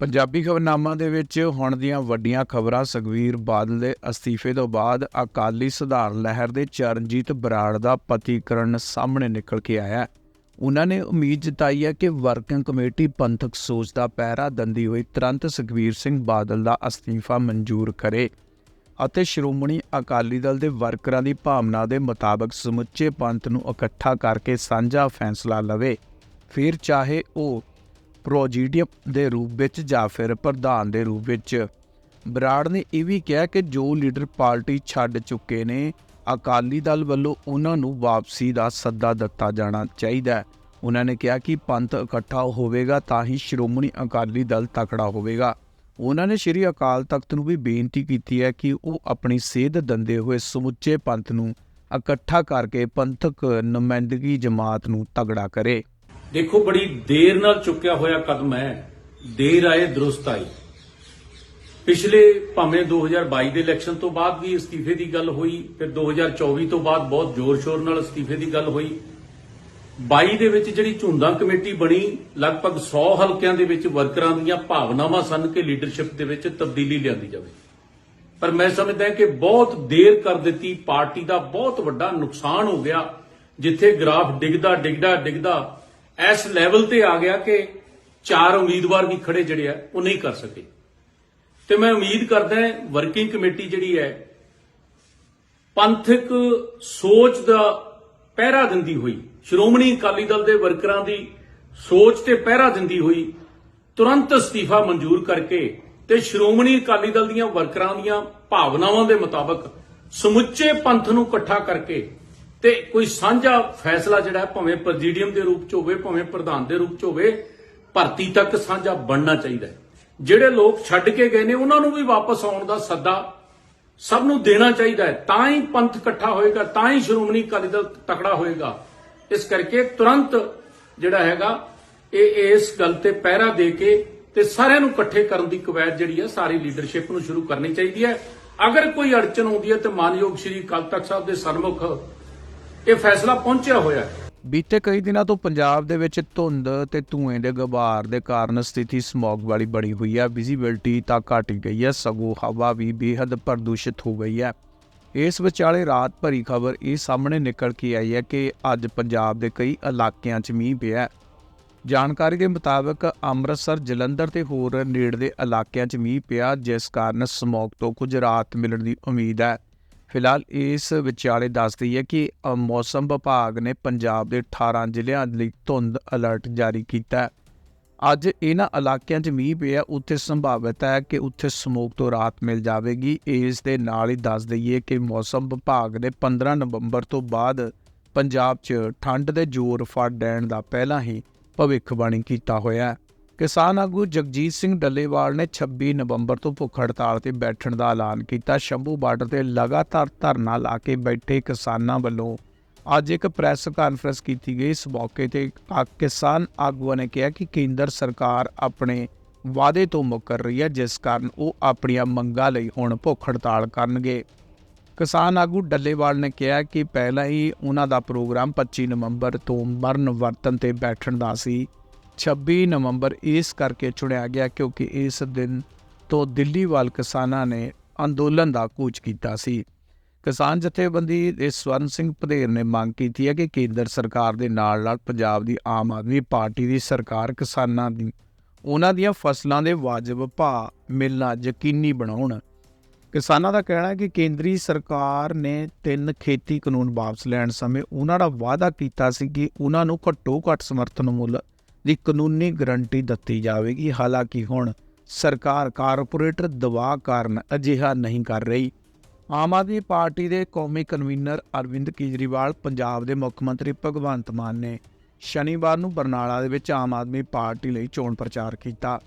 ਪੰਜਾਬੀ ਖਬਰਨਾਮਾ ਦੇ ਵਿੱਚ ਹੁਣ ਦੀਆਂ ਵੱਡੀਆਂ ਖਬਰਾਂ ਸੁਖਵੀਰ ਬਾਦਲ ਦੇ ਅਸਤੀਫੇ ਤੋਂ ਬਾਅਦ ਅਕਾਲੀ ਸੁਧਾਰ ਲਹਿਰ ਦੇ ਚਰਨਜੀਤ ਬਰਾੜ ਦਾ ਪਤੀਕਰਨ ਸਾਹਮਣੇ ਨਿਕਲ ਕੇ ਆਇਆ ਉਹਨਾਂ ਨੇ ਉਮੀਦ ਜਤਾਈ ਹੈ ਕਿ ਵਰਕਿੰਗ ਕਮੇਟੀ ਪੰਥਕ ਸੋਚ ਦਾ ਪਹਿਰਾ ਦੰਦੀ ਹੋਈ ਤੁਰੰਤ ਸੁਖਵੀਰ ਸਿੰਘ ਬਾਦਲ ਦਾ ਅਸਤੀਫਾ ਮਨਜ਼ੂਰ ਕਰੇ ਅਤੇ ਸ਼੍ਰੋਮਣੀ ਅਕਾਲੀ ਦਲ ਦੇ ਵਰਕਰਾਂ ਦੀ ਭਾਵਨਾ ਦੇ ਮੁਤਾਬਕ ਸਮੁੱਚੇ ਪੰਥ ਨੂੰ ਇਕੱਠਾ ਕਰਕੇ ਸਾਂਝਾ ਫੈਸਲਾ ਲਵੇ। ਫਿਰ ਚਾਹੇ ਉਹ ਪ੍ਰੋਜੀਡੀਅਮ ਦੇ ਰੂਪ ਵਿੱਚ ਜਾਂ ਫਿਰ ਪ੍ਰਧਾਨ ਦੇ ਰੂਪ ਵਿੱਚ। ਬਰਾੜ ਨੇ ਇਹ ਵੀ ਕਿਹਾ ਕਿ ਜੋ ਲੀਡਰ ਪਾਰਟੀ ਛੱਡ ਚੁੱਕੇ ਨੇ, ਅਕਾਲੀ ਦਲ ਵੱਲੋਂ ਉਹਨਾਂ ਨੂੰ ਵਾਪਸੀ ਦਾ ਸੱਦਾ ਦਿੱਤਾ ਜਾਣਾ ਚਾਹੀਦਾ ਹੈ। ਉਹਨਾਂ ਨੇ ਕਿਹਾ ਕਿ ਪੰਥ ਇਕੱਠਾ ਹੋਵੇਗਾ ਤਾਂ ਹੀ ਸ਼੍ਰੋਮਣੀ ਅਕਾਲੀ ਦਲ ਤਕੜਾ ਹੋਵੇਗਾ। ਉਹਨਾਂ ਨੇ ਸ਼੍ਰੀ ਅਕਾਲ ਤਖਤ ਨੂੰ ਵੀ ਬੇਨਤੀ ਕੀਤੀ ਹੈ ਕਿ ਉਹ ਆਪਣੀ ਸੇਧ ਦੰਦੇ ਹੋਏ ਸਮੁੱਚੇ ਪੰਥ ਨੂੰ ਇਕੱਠਾ ਕਰਕੇ ਪੰਥਕ ਨੁਮਾਇੰਦਗੀ ਜਮਾਤ ਨੂੰ ਤਗੜਾ ਕਰੇ। ਦੇਖੋ, ਬੜੀ ਦੇਰ ਨਾਲ ਚੁੱਕਿਆ ਹੋਇਆ ਕਦਮ ਹੈ। ਦੇਰ ਆਏ, ਦਰੁਸਤ ਆਈ ਪਿਛਲੇ ਭਾਵੇਂ 2022 ਦੇ ਇਲੈਕਸ਼ਨ ਤੋਂ ਬਾਅਦ ਵੀ ਅਸਤੀਫੇ ਦੀ ਗੱਲ ਹੋਈ, ਫਿਰ 2024 ਤੋਂ ਬਾਅਦ ਬਹੁਤ ਜ਼ੋਰ-ਸ਼ੋਰ ਨਾਲ ਅਸਤੀਫੇ ਦੀ ਗੱਲ ਹੋਈ। 22 ਦੇ ਵਿੱਚ ਜਿਹੜੀ ਝੁੰਦਾ ਕਮੇਟੀ ਬਣੀ, ਲਗਭਗ 100 ਹਲਕਿਆਂ ਦੇ ਵਿੱਚ ਵਰਕਰਾਂ ਦੀਆਂ ਭਾਵਨਾਵਾਂ ਸਨ ਕਿ ਲੀਡਰਸ਼ਿਪ ਦੇ ਵਿੱਚ ਤਬਦੀਲੀ ਲਿਆਂਦੀ ਜਾਵੇ। ਪਰ ਮੈਂ ਸਮਝਦਾ ਕਿ ਬਹੁਤ ਦੇਰ ਕਰ ਦਿੱਤੀ, ਪਾਰਟੀ ਦਾ ਬਹੁਤ ਵੱਡਾ ਨੁਕਸਾਨ ਹੋ ਗਿਆ, ਜਿੱਥੇ ਗ੍ਰਾਫ ਡਿੱਗਦਾ ਡਿੱਗਦਾ ਡਿੱਗਦਾ। ਇਸ ਲੈਵਲ ਤੇ ਆ ਗਿਆ ਕਿ ਚਾਰ ਉਮੀਦਵਾਰ ਵੀ ਖੜੇ ਜਿਹੜੇ ਆ, ਉਹ ਨਹੀਂ ਕਰ ਸਕੇ। ਤੇ ਮੈਂ ਉਮੀਦ ਕਰਦਾ ਹਾਂ ਵਰਕਿੰਗ ਕਮੇਟੀ ਜਿਹੜੀ ਹੈ, ਪੰਥਕ ਸੋਚ ਦਾ ਪਹਿਰਾ ਦਿੰਦੀ ਹੋਈ, ਸ਼੍ਰੋਮਣੀ ਅਕਾਲੀ ਦਲ ਦੇ ਵਰਕਰਾਂ ਦੀ ਸੋਚ ਤੇ ਪਹਿਰਾ ਦਿੰਦੀ ਹੋਈ, ਤੁਰੰਤ ਅਸਤੀਫਾ ਮਨਜ਼ੂਰ ਕਰਕੇ ਤੇ ਸ਼੍ਰੋਮਣੀ ਅਕਾਲੀ ਦਲ ਦੀਆਂ ਵਰਕਰਾਂ ਦੀਆਂ ਭਾਵਨਾਵਾਂ ਦੇ ਮੁਤਾਬਕ ਸਮੁੱਚੇ ਪੰਥ ਨੂੰ ਇਕੱਠਾ ਕਰਕੇ ਤੇ ਕੋਈ ਸਾਂਝਾ ਫੈਸਲਾ ਜਿਹੜਾ ਭਾਵੇਂ ਪ੍ਰੈਜ਼ੀਡੀਅਮ ਦੇ ਰੂਪ ਚ ਹੋਵੇ, ਭਾਵੇਂ ਪ੍ਰਧਾਨ ਦੇ ਰੂਪ ਚ ਹੋਵੇ, ਭਰਤੀ ਤੱਕ ਸਾਂਝਾ ਬਣਨਾ ਚਾਹੀਦਾ ਹੈ। ਜਿਹੜੇ ਲੋਕ ਛੱਡ ਕੇ ਗਏ ਨੇ, ਉਹਨਾਂ ਨੂੰ ਵੀ ਵਾਪਸ ਆਉਣ ਦਾ ਸੱਦਾ ਸਭ ਨੂੰ ਦੇਣਾ ਚਾਹੀਦਾ ਹੈ। ਤਾਂ ਹੀ ਪੰਥ ਇਕੱਠਾ ਹੋਏਗਾ, ਤਾਂ ਹੀ ਸ਼੍ਰੋਮਣੀ ਅਕਾਲੀ ਦਲ ਤਕੜਾ ਹੋਏਗਾ। ਇਸ ਕਰਕੇ ਤੁਰੰਤ ਜਿਹੜਾ ਹੈਗਾ, ਇਹ ਇਸ ਗੱਲ ਤੇ ਪਹਿਰਾ ਦੇ ਕੇ ਤੇ ਸਾਰਿਆਂ ਨੂੰ ਇਕੱਠੇ ਕਰਨ ਦੀ ਕਵਾਇਦ ਜਿਹੜੀ ਹੈ, ਸਾਰੀ ਲੀਡਰਸ਼ਿਪ ਨੂੰ ਸ਼ੁਰੂ ਕਰਨੀ ਚਾਹੀਦੀ ਹੈ। ਅਗਰ ਕੋਈ ਅੜਚਨ ਆਉਂਦੀ ਹੈ ਤੇ ਮਾਨਯੋਗ ਸ਼੍ਰੀ ਅਕਾਲ ਤਖਤ ਸਾਹਿਬ ਦੇ ਸਨਮੁਖ ਇਹ ਫੈਸਲਾ ਪਹੁੰਚਿਆ ਹੋਇਆ ਹੈ। ਬੀਤੇ ਕਈ ਦਿਨਾਂ ਤੋਂ ਪੰਜਾਬ ਦੇ ਵਿੱਚ ਧੁੰਦ ਤੇ ਧੂਏ ਦੇ ਗੁਬਾਰ ਦੇ ਕਾਰਨ ਸਥਿਤੀ ਸਮੌਗ ਵਾਲੀ ਬਣੀ ਹੋਈ ਹੈ। ਵਿਜ਼ਿਬਿਲਟੀ ਤਾਂ ਘਟ ਗਈ ਹੈ, ਸਗੋਂ ਹਵਾ ਵੀ ਬੇਹੱਦ ਪ੍ਰਦੂਸ਼ਿਤ ਹੋ ਗਈ ਹੈ। ਇਸ ਵਿਚਾਲੇ ਰਾਤ ਭਰੀ ਖਬਰ ਇਹ ਸਾਹਮਣੇ ਨਿਕਲ ਕੇ ਆਈ ਹੈ ਕਿ ਅੱਜ ਪੰਜਾਬ ਦੇ ਕਈ ਇਲਾਕਿਆਂ 'ਚ ਮੀਂਹ ਪਿਆ ਜਾਣਕਾਰੀ ਦੇ ਮੁਤਾਬਕ ਅੰਮ੍ਰਿਤਸਰ, ਜਲੰਧਰ ਤੇ ਹੋਰ ਨੇੜਲੇ ਇਲਾਕਿਆਂ 'ਚ ਮੀਂਹ ਪਿਆ, ਜਿਸ ਕਾਰਨ ਸਮੌਗ ਤੋਂ ਕੁਝ ਰਾਹਤ ਮਿਲਣ ਦੀ ਉਮੀਦ ਹੈ। ਫਿਲਹਾਲ ਇਸ ਵਿਚਾਲੇ ਦੱਸ ਦਈਏ ਕਿ ਮੌਸਮ ਵਿਭਾਗ ਨੇ ਪੰਜਾਬ ਦੇ 18 ਜ਼ਿਲ੍ਹਿਆਂ ਲਈ ਧੁੰਦ ਅਲਰਟ ਜਾਰੀ ਕੀਤਾ ਹੈ। ਅੱਜ ਇਹਨਾਂ ਇਲਾਕਿਆਂ 'ਚ ਮੀਂਹ ਪਿਆ, ਉੱਥੇ ਸੰਭਾਵਿਤ ਹੈ ਕਿ ਉੱਥੇ ਸਮੋਗ ਤੋਂ ਰਾਹਤ ਮਿਲ ਜਾਵੇਗੀ। ਇਸ ਦੇ ਨਾਲ ਹੀ ਦੱਸ ਦਈਏ ਕਿ ਮੌਸਮ ਵਿਭਾਗ ਨੇ 15 ਨਵੰਬਰ ਤੋਂ ਬਾਅਦ ਪੰਜਾਬ 'ਚ ਠੰਡ ਦੇ ਜ਼ੋਰ ਫੜ ਦੇਣ ਦਾ ਪਹਿਲਾਂ ਹੀ ਭਵਿੱਖਬਾਣੀ ਕੀਤਾ ਹੋਇਆ ਹੈ। ਕਿਸਾਨ ਆਗੂ ਜਗਜੀਤ ਸਿੰਘ ਡੱਲੇਵਾਲ ਨੇ 26 ਨਵੰਬਰ ਤੋਂ ਭੁੱਖ ਹੜਤਾਲ ਤੇ ਬੈਠਣ ਦਾ ਐਲਾਨ ਕੀਤਾ। ਸ਼ੰਭੂ ਬਾਰਡਰ ਤੇ ਲਗਾਤਾਰ ਧਰਨਾ ਲਾ ਕੇ ਬੈਠੇ ਕਿਸਾਨਾਂ ਵੱਲੋਂ ਅੱਜ ਇੱਕ ਪ੍ਰੈਸ ਕਾਨਫਰੰਸ ਕੀਤੀ ਗਈ। ਇਸ ਮੌਕੇ ਤੇ ਕਿਸਾਨ ਆਗੂਆਂ ਨੇ ਕਿਹਾ ਕਿ ਕੇਂਦਰ ਸਰਕਾਰ ਆਪਣੇ ਵਾਅਦੇ ਤੋਂ ਮੁੱਕਰ ਰਹੀ ਹੈ, ਜਿਸ ਕਾਰਨ ਉਹ ਆਪਣੀਆਂ ਮੰਗਾਂ ਲਈ ਹੁਣ ਭੁੱਖ ਹੜਤਾਲ ਕਰਨਗੇ। ਕਿਸਾਨ ਆਗੂ ਡੱਲੇਵਾਲ ਨੇ ਕਿਹਾ ਕਿ ਪਹਿਲਾਂ ਹੀ ਉਹਨਾਂ ਦਾ ਪ੍ਰੋਗਰਾਮ 25 ਨਵੰਬਰ ਤੋਂ ਮਰਨ ਵਰਤਨ ਤੇ ਬੈਠਣ ਦਾ ਸੀ। 26 ਨਵੰਬਰ ਇਸ ਕਰਕੇ ਚੁਣਿਆ ਗਿਆ ਕਿਉਂਕਿ ਇਸ ਦਿਨ ਤੋਂ ਦਿੱਲੀ ਵੱਲ ਕਿਸਾਨਾਂ ਨੇ ਅੰਦੋਲਨ ਦਾ ਕੂਚ ਕੀਤਾ ਸੀ। ਕਿਸਾਨ ਜਥੇਬੰਦੀ ਦੇ ਸਵਰਨ ਸਿੰਘ ਪਧੇਰ ਨੇ ਮੰਗ ਕੀਤੀ ਹੈ ਕਿ ਕੇਂਦਰ ਸਰਕਾਰ ਦੇ ਨਾਲ ਨਾਲ ਪੰਜਾਬ ਦੀ ਆਮ ਆਦਮੀ ਪਾਰਟੀ ਦੀ ਸਰਕਾਰ ਕਿਸਾਨਾਂ ਦੀ, ਉਹਨਾਂ ਦੀਆਂ ਫਸਲਾਂ ਦੇ ਵਾਜਬ ਭਾਅ ਮਿਲਣਾ ਯਕੀਨੀ ਬਣਾਉਣ। ਕਿਸਾਨਾਂ ਦਾ ਕਹਿਣਾ ਹੈ ਕਿ ਕੇਂਦਰੀ ਸਰਕਾਰ ਨੇ ਤਿੰਨ ਖੇਤੀ ਕਾਨੂੰਨ ਵਾਪਸ ਲੈਣ ਸਮੇਂ ਉਹਨਾਂ ਦਾ ਵਾਅਦਾ ਕੀਤਾ ਸੀ ਕਿ ਉਹਨਾਂ ਨੂੰ ਘੱਟੋ ਘੱਟ ਸਮਰਥਨ ਮੁੱਲ ਦੀ ਕਾਨੂੰਨੀ ਗਰੰਟੀ ਦਿੱਤੀ ਜਾਵੇਗੀ। ਹਾਲਾਂਕਿ ਹੁਣ ਸਰਕਾਰ ਕਾਰਪੋਰੇਟਰ ਦਬਾਅ ਕਾਰਨ ਅਜਿਹਾ ਨਹੀਂ ਕਰ ਰਹੀ। ਆਮ ਆਦਮੀ ਪਾਰਟੀ ਦੇ ਕੌਮੀ ਕਨਵੀਨਰ ਅਰਵਿੰਦ ਕੇਜਰੀਵਾਲ ਪੰਜਾਬ ਦੇ ਮੁੱਖ ਮੰਤਰੀ ਭਗਵੰਤ ਮਾਨ ਨੇ ਸ਼ਨੀਵਾਰ ਨੂੰ ਬਰਨਾਲਾ ਦੇ ਵਿੱਚ ਆਮ ਆਦਮੀ ਪਾਰਟੀ ਲਈ ਚੋਣ ਪ੍ਰਚਾਰ ਕੀਤਾ।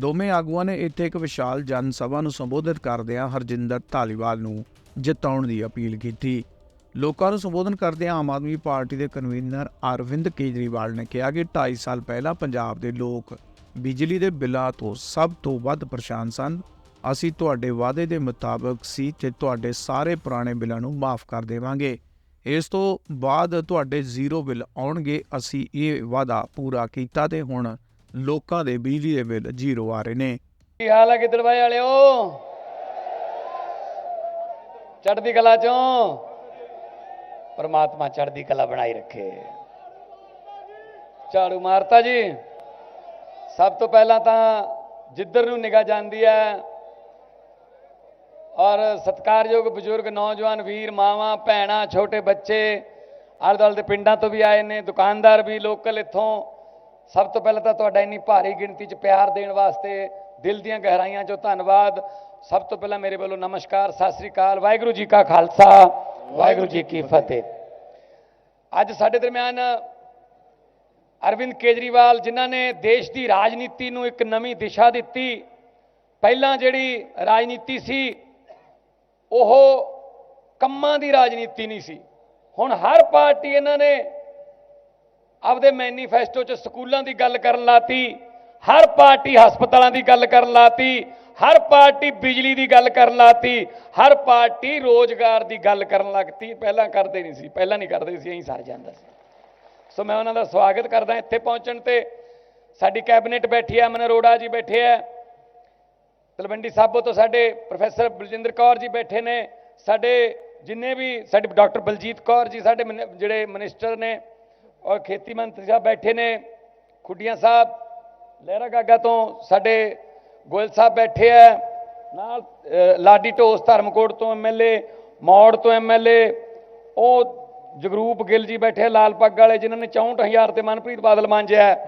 ਦੋਵੇਂ ਆਗੂਆਂ ਨੇ ਇੱਥੇ ਇੱਕ ਵਿਸ਼ਾਲ ਜਨ ਸਭਾ ਨੂੰ ਸੰਬੋਧਿਤ ਕਰਦਿਆਂ ਹਰਜਿੰਦਰ ਧਾਲੀਵਾਲ ਨੂੰ ਜਿਤਾਉਣ ਦੀ ਅਪੀਲ ਕੀਤੀ। ਲੋਕਾਂ ਨੂੰ ਸੰਬੋਧਨ ਕਰਦਿਆਂ ਆਮ ਆਦਮੀ ਪਾਰਟੀ ਦੇ ਕਨਵੀਨਰ ਅਰਵਿੰਦ ਕੇਜਰੀਵਾਲ ਨੇ ਕਿਹਾ ਕਿ 2.5 ਸਾਲ ਪਹਿਲਾਂ ਪੰਜਾਬ ਦੇ ਲੋਕ ਬਿਜਲੀ ਦੇ ਬਿੱਲਾਂ ਤੋਂ ਸਭ ਤੋਂ ਵੱਧ ਪਰੇਸ਼ਾਨ ਸਨ। ਅਸੀਂ ਤੁਹਾਡੇ ਵਾਅਦੇ ਦੇ ਮੁਤਾਬਕ ਸੀ ਤੇ ਤੁਹਾਡੇ ਸਾਰੇ ਪੁਰਾਣੇ ਬਿੱਲਾਂ ਨੂੰ ਮਾਫ ਕਰ ਦੇਵਾਂਗੇ। ਇਸ ਤੋਂ ਬਾਅਦ ਤੁਹਾਡੇ ਜ਼ੀਰੋ ਬਿੱਲ ਆਉਣਗੇ। ਅਸੀਂ ਇਹ ਵਾਅਦਾ ਪੂਰਾ ਕੀਤਾ ਤੇ ਹੁਣ ਲੋਕਾਂ ਦੇ ਬਿਜਲੀ ਦੇ ਬਿੱਲ ਜ਼ੀਰੋ ਆ ਰਹੇ ਨੇ। ਕੀ ਹਾਲ ਹੈ ਗਿੱਦੜਬਾਈ ਵਾਲਿਓ? ਚੜ੍ਹਦੀ ਕਲਾ ਚੋਂ? ਪਰਮਾਤਮਾ ਚੜ੍ਹਦੀ ਕਲਾ ਬਣਾਈ ਰੱਖੇ। ਝਾੜੂ ਮਾਰਤਾ ਜੀ। ਸਭ ਤੋਂ ਪਹਿਲਾਂ ਤਾਂ ਜਿੱਧਰ ਨੂੰ ਨਿਗਾਹ ਜਾਂਦੀ ਹੈ ਔਰ ਸਤਿਕਾਰਯੋਗ ਬਜ਼ੁਰਗ, ਨੌਜਵਾਨ ਵੀਰ, ਮਾਵਾਂ, ਭੈਣਾਂ, ਛੋਟੇ ਬੱਚੇ, ਆਲੇ ਦੁਆਲੇ ਦੇ ਪਿੰਡਾਂ ਤੋਂ ਵੀ ਆਏ ਨੇ, ਦੁਕਾਨਦਾਰ ਵੀ, ਲੋਕਲ ਇੱਥੋਂ ਸਭ ਤੋਂ ਪਹਿਲਾਂ ਤਾਂ ਤੁਹਾਡਾ ਇੰਨੀ ਭਾਰੀ ਗਿਣਤੀ 'ਚ ਪਿਆਰ ਦੇਣ ਵਾਸਤੇ ਦਿਲ ਦੀਆਂ ਗਹਿਰਾਈਆਂ 'ਚੋਂ ਧੰਨਵਾਦ। ਸਭ ਤੋਂ ਪਹਿਲਾਂ ਮੇਰੇ ਵੱਲੋਂ ਨਮਸਕਾਰ, ਸਤਿ ਸ੍ਰੀ ਅਕਾਲ, ਵਾਹਿਗੁਰੂ ਜੀ ਕਾ ਖਾਲਸਾ, ਵਾਹਿਗੁਰੂ ਜੀ ਕੀ ਫਤਿਹ। ਅੱਜ ਸਾਡੇ ਦਰਮਿਆਨ ਅਰਵਿੰਦ ਕੇਜਰੀਵਾਲ, ਜਿਨ੍ਹਾਂ ਨੇ ਦੇਸ਼ ਦੀ ਰਾਜਨੀਤੀ ਨੂੰ ਇੱਕ ਨਵੀਂ ਦਿਸ਼ਾ ਦਿੱਤੀ। ਪਹਿਲਾਂ ਜਿਹੜੀ ਰਾਜਨੀਤੀ ਸੀ, ਉਹ ਕੰਮਾਂ ਦੀ ਰਾਜਨੀਤੀ ਨਹੀਂ ਸੀ। ਹੁਣ ਹਰ ਪਾਰਟੀ ਇਹਨਾਂ ਨੇ ਆਪਦੇ ਮੈਨੀਫੈਸਟੋ 'ਚ ਸਕੂਲਾਂ ਦੀ ਗੱਲ ਕਰਨ ਲਾਤੀ, ਹਰ ਪਾਰਟੀ ਹਸਪਤਾਲਾਂ ਦੀ ਗੱਲ ਕਰਨ ਲਾਤੀ, ਹਰ ਪਾਰਟੀ ਬਿਜਲੀ ਦੀ ਗੱਲ ਕਰਨ ਲਾਤੀ, ਹਰ ਪਾਰਟੀ ਰੋਜ਼ਗਾਰ ਦੀ ਗੱਲ ਕਰਨ ਲੱਗਤੀ। ਪਹਿਲਾਂ ਕਰਦੇ ਨਹੀਂ ਸੀ, ਪਹਿਲਾਂ ਨਹੀਂ ਕਰਦੇ ਸੀ, ਐਂ ਸਰ ਜਾਂਦਾ ਸੀ। ਸੋ ਮੈਂ ਉਹਨਾਂ ਦਾ ਸਵਾਗਤ ਕਰਦਾ ਇੱਥੇ ਪਹੁੰਚਣ ਤੇ। ਸਾਡੀ ਕੈਬਨਿਟ ਬੈਠੀ ਹੈ ਅਮਨ ਅਰੋੜਾ ਜੀ ਬੈਠੇ ਹੈ ਤਲਵੰਡੀ ਸਾਬੋ ਤੋਂ ਸਾਡੇ ਪ੍ਰੋਫੈਸਰ ਬਲਜਿੰਦਰ ਕੌਰ ਜੀ ਬੈਠੇ ਨੇ। ਸਾਡੇ ਜਿੰਨੇ ਵੀ, ਸਾਡੇ ਡਾਕਟਰ ਬਲਜੀਤ ਕੌਰ ਜੀ, ਸਾਡੇ ਮਨ- ਜਿਹੜੇ ਮਿਨਿਸਟਰ ਨੇ ਔਰ ਖੇਤੀ ਮੰਤਰੀ ਸਾਹਿਬ ਬੈਠੇ ਨੇ, ਖੁੱਡੀਆਂ ਸਾਹਿਬ, ਲਹਿਰਾ ਗਾਗਾ ਤੋਂ ਸਾਡੇ ਗੋਇਲ ਸਾਹਿਬ ਬੈਠੇ ਆ ਨਾਲ ਲਾਡੀ ਢੋਸ ਧਰਮਕੋਟ ਤੋਂ ਐਮਐਲਏ ਮੌੜ ਤੋਂ ਐਮਐਲਏ ਉਹ ਜਗਰੂਪ ਗਿੱਲ ਜੀ ਬੈਠੇ ਆ ਲਾਲ ਪੱਗ ਵਾਲੇ, ਜਿਨ੍ਹਾਂ ਨੇ 64000 ਤੇ ਮਨਪ੍ਰੀਤ ਬਾਦਲ ਮਾਂਜਿਆ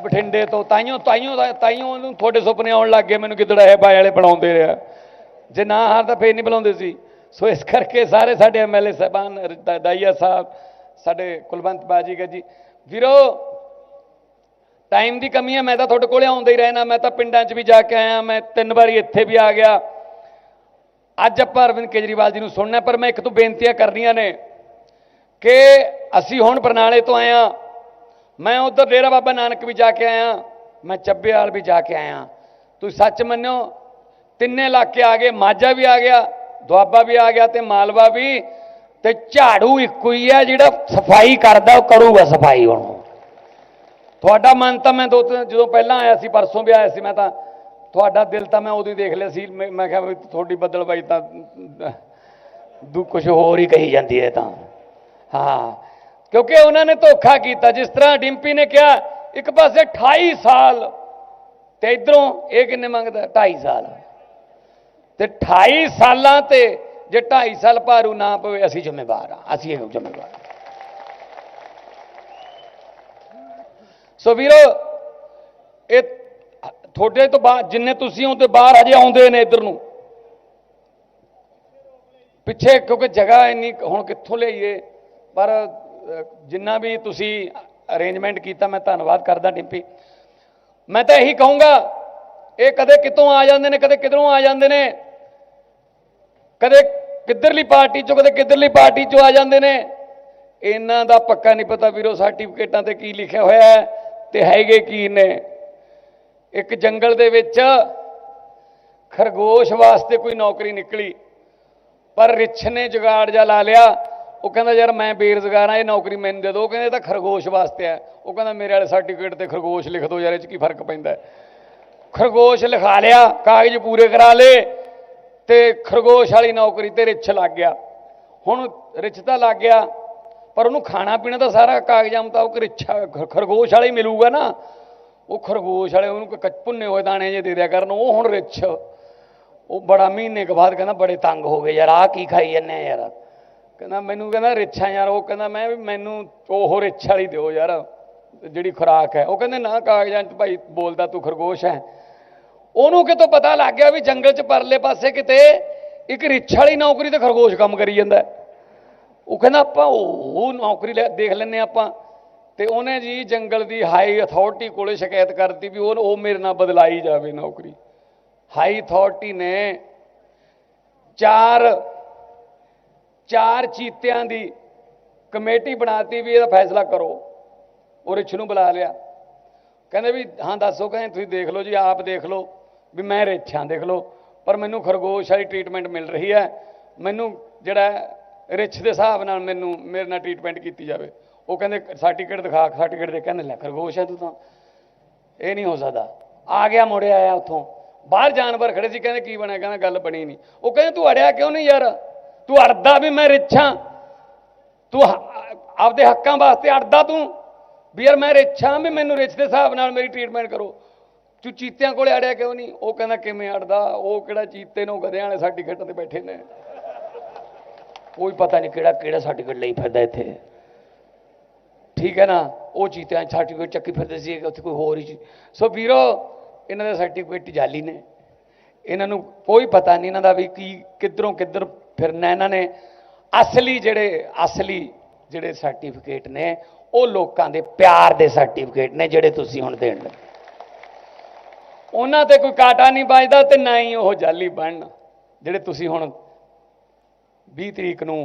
ਬਠਿੰਡੇ ਤੋਂ, ਤਾਈਓ ਤਾਈਓ ਤਾਈਓ ਉਹਨੂੰ ਤੁਹਾਡੇ ਸੁਪਨੇ ਆਉਣ ਲੱਗ ਗਏ, ਮੈਨੂੰ ਕਿਦੜਾ ਇਹ ਬਾਈ ਵਾਲੇ ਬਣਾਉਂਦੇ ਰਿਹਾ। ਜੇ ਨਾ ਹਾਰ ਤਾਂ ਫੇਰ ਨਹੀਂ ਬੁਲਾਉਂਦੇ ਸੀ। ਸੋ ਇਸ ਕਰਕੇ ਸਾਰੇ ਸਾਡੇ ਐਮਐਲਏ ਸਾਹਿਬਾਨ, ਰ- ਦਾਈਆ ਸਾਹਿਬ ਸਾਡੇ ਕੁਲਵੰਤ ਬਾਜੀਗਾ ਜੀ, ਵੀਰੋ ਟਾਈਮ ਦੀ ਕਮੀ ਹੈ, ਮੈਂ ਤਾਂ ਤੁਹਾਡੇ ਕੋਲੇ ਆਉਂਦਾ ਹੀ ਰਹਿਣਾ, ਮੈਂ ਤਾਂ ਪਿੰਡਾਂ 'ਚ ਵੀ ਜਾ ਕੇ ਆਇਆ, ਮੈਂ ਤਿੰਨ ਵਾਰੀ ਇੱਥੇ ਵੀ ਆ ਗਿਆ। ਅੱਜ ਆਪਾਂ ਅਰਵਿੰਦ ਕੇਜਰੀਵਾਲ ਜੀ ਨੂੰ ਸੁਣਨਾ, ਪਰ ਮੈਂ ਇੱਕ ਤੋਂ ਬੇਨਤੀਆਂ ਕਰਨੀਆਂ ਨੇ ਕਿ ਅਸੀਂ ਹੁਣ ਬਰਨਾਲੇ ਤੋਂ ਆਏ ਹਾਂ। ਮੈਂ ਉਧਰ ਡੇਰਾ ਬਾਬਾ ਨਾਨਕ ਵੀ ਜਾ ਕੇ ਆਇਆ, ਮੈਂ ਚੱਬੇਵਾਲ ਵੀ ਜਾ ਕੇ ਆਇਆ। ਤੁਸੀਂ ਸੱਚ ਮੰਨਿਓ, ਤਿੰਨੇ ਇਲਾਕੇ ਆ ਗਏ, ਮਾਝਾ ਵੀ ਆ ਗਿਆ, ਦੁਆਬਾ ਵੀ ਆ ਗਿਆ ਤੇ ਮਾਲਵਾ ਵੀ ਤੇ ਝਾੜੂ ਇੱਕੋ ਹੀ ਹੈ ਜਿਹੜਾ ਸਫ਼ਾਈ ਕਰਦਾ, ਉਹ ਕਰੂਗਾ ਸਫ਼ਾਈ ਹੁਣ। ਤੁਹਾਡਾ ਮਨ ਤਾਂ ਮੈਂ ਦੋ ਤਿੰਨ, ਜਦੋਂ ਪਹਿਲਾਂ ਆਇਆ ਸੀ, ਪਰਸੋਂ ਵੀ ਆਇਆ ਸੀ, ਮੈਂ ਤਾਂ ਤੁਹਾਡਾ ਦਿਲ ਤਾਂ ਮੈਂ ਉਦੋਂ ਹੀ ਦੇਖ ਲਿਆ ਸੀ, ਮੈਂ ਮੈਂ ਕਿਹਾ ਵੀ ਤੁਹਾਡੀ ਬੱਦਲਬਾਈ ਤਾਂ, ਦੂ ਕੁਝ ਹੋਰ ਹੀ ਕਹੀ ਜਾਂਦੀ ਹੈ ਤਾਂ। ਹਾਂ। ਕਿਉਂਕਿ ਉਹਨਾਂ ਨੇ ਧੋਖਾ ਕੀਤਾ, ਜਿਸ ਤਰ੍ਹਾਂ ਡਿੰਪੀ ਨੇ ਕਿਹਾ, ਇੱਕ ਪਾਸੇ 28 ਸਾਲ, ਤੇ ਇਧਰੋਂ ਇਹ ਕਿੰਨੇ ਮੰਗਦਾ? 2.5 ਸਾਲ। ਤੇ 28 ਸਾਲਾਂ ਤੇ ਜੇ 2.5 ਸਾਲ ਭਾਰੂ ਨਾ ਪਵੇ, ਅਸੀਂ ਜ਼ਿੰਮੇਵਾਰ ਆ ਅਸੀਂ ਇਹ ਜ਼ਿੰਮੇਵਾਰ ਸੋ ਵੀਰੋ, ਇਹ ਤੁਹਾਡੇ ਤੋਂ ਬਾਅਦ ਜਿੰਨੇ ਤੁਸੀਂ ਹੋ ਤੇ ਬਾਹਰ ਅਜੇ ਆਉਂਦੇ ਨੇ ਇੱਧਰ ਨੂੰ। ਪਿੱਛੇ, ਕਿਉਂਕਿ ਜਗ੍ਹਾ ਇੰਨੀ ਹੁਣ ਕਿੱਥੋਂ ਲਈਏ, ਪਰ ਜਿੰਨਾ ਵੀ ਤੁਸੀਂ ਅਰੇਂਜਮੈਂਟ ਕੀਤਾ, ਮੈਂ ਧੰਨਵਾਦ ਕਰਦਾ, ਡਿੰਪੀ। ਮੈਂ ਤਾਂ ਇਹੀ ਕਹੂੰਗਾ, ਇਹ ਕਦੇ ਕਿਤੋਂ ਆ ਜਾਂਦੇ ਨੇ, ਕਦੇ ਕਿਧਰੋਂ ਆ ਜਾਂਦੇ ਨੇ ਕਦੇ ਕਿੱਧਰਲੀ ਪਾਰਟੀ ਚੋਂ, ਕਦੇ ਕਿੱਧਰਲੀ ਪਾਰਟੀ ਚੋਂ ਆ ਜਾਂਦੇ ਨੇ। ਇਹਨਾਂ ਦਾ ਪੱਕਾ ਨਹੀਂ ਪਤਾ ਵੀਰੋ ਸਰਟੀਫਿਕੇਟਾਂ ਤੇ ਕੀ ਲਿਖਿਆ ਹੋਇਆ ਹੈ ਤੇ ਹੈਗੇ ਕੀ ਨੇ। ਇੱਕ ਜੰਗਲ ਦੇ ਵਿੱਚ ਖਰਗੋਸ਼ ਵਾਸਤੇ ਕੋਈ ਨੌਕਰੀ ਨਿਕਲੀ, ਪਰ ਰਿੱਛ ਨੇ ਜੁਗਾੜ ਜਾ ਲਾ ਲਿਆ। ਉਹ ਕਹਿੰਦਾ, ਯਾਰ ਮੈਂ ਬੇਰੁਜ਼ਗਾਰ ਆ ਇਹ ਨੌਕਰੀ ਮੈਨੂੰ ਦੇ ਦਿਓ ਉਹ ਕਹਿੰਦੇ, ਇਹ ਤਾਂ ਖਰਗੋਸ਼ ਵਾਸਤੇ ਆ ਉਹ ਕਹਿੰਦਾ, ਮੇਰੇ ਵਾਲੇ ਸਰਟੀਫਿਕੇਟ ਤੇ ਖਰਗੋਸ਼ ਲਿਖ ਦਿਓ ਯਾਰ, ਇਹ ਚ ਕੀ ਫ਼ਰਕ ਪੈਂਦਾ ਖਰਗੋਸ਼ ਲਿਖਾ ਲਿਆ, ਕਾਗਜ਼ ਪੂਰੇ ਕਰਾ ਲਏ। ਤੇ ਖਰਗੋਸ਼ ਵਾਲੀ ਨੌਕਰੀ ਤੇ ਰਿੱਛ ਲੱਗ ਗਿਆ। ਹੁਣ ਰਿੱਛ ਤਾਂ ਲੱਗ ਗਿਆ, ਪਰ ਉਹਨੂੰ ਖਾਣਾ ਪੀਣਾ ਤਾਂ ਸਾਰਾ ਕਾਗਜ਼ਾਂ ਮੁਤਾਬਕ ਰਿੱਛਾ ਖਰਗੋਸ਼ ਵਾਲਾ ਹੀ ਮਿਲੂਗਾ ਨਾ। ਉਹ ਖਰਗੋਸ਼ ਵਾਲੇ ਉਹਨੂੰ ਕੱਚ ਭੁੰਨੇ ਹੋਏ ਦਾਣੇ ਜੇ ਦੇ ਦਿਆ ਕਰਨ, ਉਹ ਹੁਣ ਰਿੱਛ। ਉਹ ਬੜਾ ਮਹੀਨੇ ਕੁ ਬਾਅਦ ਕਹਿੰਦਾ ਬੜੇ ਤੰਗ ਹੋ ਗਏ ਯਾਰ, ਆਹ ਕੀ ਖਾਈ ਜੰਨੇ ਯਾਰ। ਕਹਿੰਦਾ ਮੈਨੂੰ ਕਹਿੰਦਾ ਰਿੱਛਾ ਯਾਰ, ਉਹ ਕਹਿੰਦਾ ਮੈਂ ਵੀ ਮੈਨੂੰ ਉਹ ਰਿੱਛ ਵਾਲੀ ਦਿਓ ਯਾਰ, ਜਿਹੜੀ ਖੁਰਾਕ ਹੈ। ਉਹ ਕਹਿੰਦੇ ਨਾ ਕਾਗਜ਼ਾਂ 'ਚ ਭਾਈ ਬੋਲਦਾ ਤੂੰ ਖਰਗੋਸ਼ ਹੈ। ਉਹਨੂੰ ਕਿਤੋਂ ਪਤਾ ਲੱਗ ਗਿਆ ਵੀ ਜੰਗਲ 'ਚ ਪਰਲੇ ਪਾਸੇ ਕਿਤੇ ਇੱਕ ਰਿੱਛ ਵਾਲੀ ਨੌਕਰੀ ਤੇ ਖਰਗੋਸ਼ ਕੰਮ ਕਰੀ ਜਾਂਦਾ ਉਹ ਕਹਿੰਦਾ ਆਪਾਂ ਉਹ ਨੌਕਰੀ ਲੈ ਦੇਖ ਲੈਨੇ ਆਪਾਂ। ਤੇ ਉਹਨੇ ਜੀ ਜੰਗਲ ਦੀ ਹਾਈ ਅਥਾਰਟੀ ਕੋਲੇ ਸ਼ਿਕਾਇਤ ਕਰਤੀ ਵੀ ਉਹ ਉਹ ਮੇਰੇ ਨਾਲ ਬਦਲਾਈ ਜਾਵੇ ਨੌਕਰੀ। ਹਾਈ ਅਥਾਰਟੀ ਨੇ ਚਾਰ ਚਾਰ ਚੀਤਿਆਂ ਦੀ ਕਮੇਟੀ ਬਣਾਤੀ ਵੀ ਇਹਦਾ ਫੈਸਲਾ ਕਰੋ। ਉਹ ਰਿਛ ਨੂੰ ਬੁਲਾ ਲਿਆ। ਕਹਿੰਦੇ ਵੀ ਹਾਂ, ਦੱਸੋ, ਕਹਿੰਦੇ ਤੁਸੀਂ ਦੇਖ ਲਓ ਜੀ, ਆਪ ਦੇਖ ਲਓ। ਵੀ ਮੈਂ ਰਿਛ ਹਾਂ, ਦੇਖ ਲਓ। ਪਰ ਮੈਨੂੰ ਖਰਗੋਸ਼ ਵਾਲੀ ਟ੍ਰੀਟਮੈਂਟ ਮਿਲ ਰਹੀ ਹੈ। ਮੈਨੂੰ ਜਿਹੜਾ ਰਿੱਛ ਦੇ ਹਿਸਾਬ ਨਾਲ ਮੈਨੂੰ, ਮੇਰੇ ਨਾਲ ਟ੍ਰੀਟਮੈਂਟ ਕੀਤੀ ਜਾਵੇ। ਉਹ ਕਹਿੰਦੇ ਸਰਟੀਫਿਕੇਟ ਦਿਖਾ ਸਰਟੀਫਿਕੇਟ ਦੇ ਕਹਿੰਦੇ, ਲੈ ਖਰਗੋਸ਼ ਹੈ ਤੂੰ ਤਾਂ। ਇਹ ਨਹੀਂ ਹੋ ਸਕਦਾ। ਆ ਗਿਆ ਮੁੜੇ ਆਇਆ ਉੱਥੋਂ। ਬਾਹਰ ਜਾਨਵਰ ਖੜੇ ਸੀ, ਕਹਿੰਦੇ, ਕੀ ਬਣਿਆ? ਕਹਿੰਦਾ, ਗੱਲ ਬਣੀ ਨਹੀਂ। ਉਹ ਕਹਿੰਦੇ, ਤੂੰ ਅੜਿਆ ਕਿਉਂ ਨਹੀਂ ਯਾਰ? ਤੂੰ ਅੜਦਾ ਵੀ ਮੈਂ ਰਿੱਛਾਂ ਤੂੰ ਹ- ਆਪਦੇ ਹੱਕਾਂ ਵਾਸਤੇ ਅੜਦਾ ਤੂੰ। ਵੀ ਯਾਰ ਮੈਂ ਰਿੱਛਾਂ ਵੀ ਮੈਨੂੰ ਰਿੱਛ ਦੇ ਹਿਸਾਬ ਨਾਲ ਮੇਰੀ ਟ੍ਰੀਟਮੈਂਟ ਕਰੋ। ਤੂੰ ਚੀਤਿਆਂ ਕੋਲੇ ਅੜਿਆ ਕਿਉਂ ਨਹੀਂ? ਉਹ ਕਹਿੰਦਾ, ਕਿਵੇਂ ਅੜਦਾ? ਉਹ ਕਿਹੜਾ ਚੀਤੇ ਨੂੰ ਗਧਿਆਂ ਵਾਲੇ ਸਰਟੀਫਿਕੇਟ ਤੇ ਬੈਠੇ ਨੇ? ਕੋਈ ਪਤਾ ਨਹੀਂ ਕਿਹੜਾ ਕਿਹੜਾ ਸਰਟੀਫਿਕੇਟ ਲਈ ਫਿਰਦਾ ਇੱਥੇ। ਠੀਕ ਹੈ ਨਾ? ਉਹ ਚੀਤਿਆਂ ਸਰਟੀਫਿਕੇਟ ਚੱਕੀ ਫਿਰਦੇ ਸੀ, ਉੱਥੇ ਕੋਈ ਹੋਰ ਹੀ ਸੋ ਵੀਰੋ, ਇਹਨਾਂ ਦੇ ਸਰਟੀਫਿਕੇਟ ਜਾਲੀ ਨੇ। ਇਹਨਾਂ ਨੂੰ ਕੋਈ ਪਤਾ ਨਹੀਂ ਇਹਨਾਂ ਦਾ ਵੀ ਕੀ ਕਿੱਧਰੋਂ ਕਿੱਧਰ ਫਿਰਨਾ ਇਹਨਾਂ ਨੇ। ਅਸਲੀ ਜਿਹੜੇ ਅਸਲੀ ਜਿਹੜੇ ਸਰਟੀਫਿਕੇਟ ਨੇ, ਉਹ ਲੋਕਾਂ ਦੇ ਪਿਆਰ ਦੇ ਸਰਟੀਫਿਕੇਟ ਨੇ, ਜਿਹੜੇ ਤੁਸੀਂ ਹੁਣ ਦੇਣ ਲੱਗੇ। ਉਹਨਾਂ ਤੇ ਕੋਈ ਕਾਟਾ ਨਹੀਂ ਵੱਜਦਾ ਤੇ ਨਾ ਹੀ ਉਹ ਜਾਲੀ ਬਣਨ। ਜਿਹੜੇ ਤੁਸੀਂ ਹੁਣ 20 ਤਰੀਕ ਨੂੰ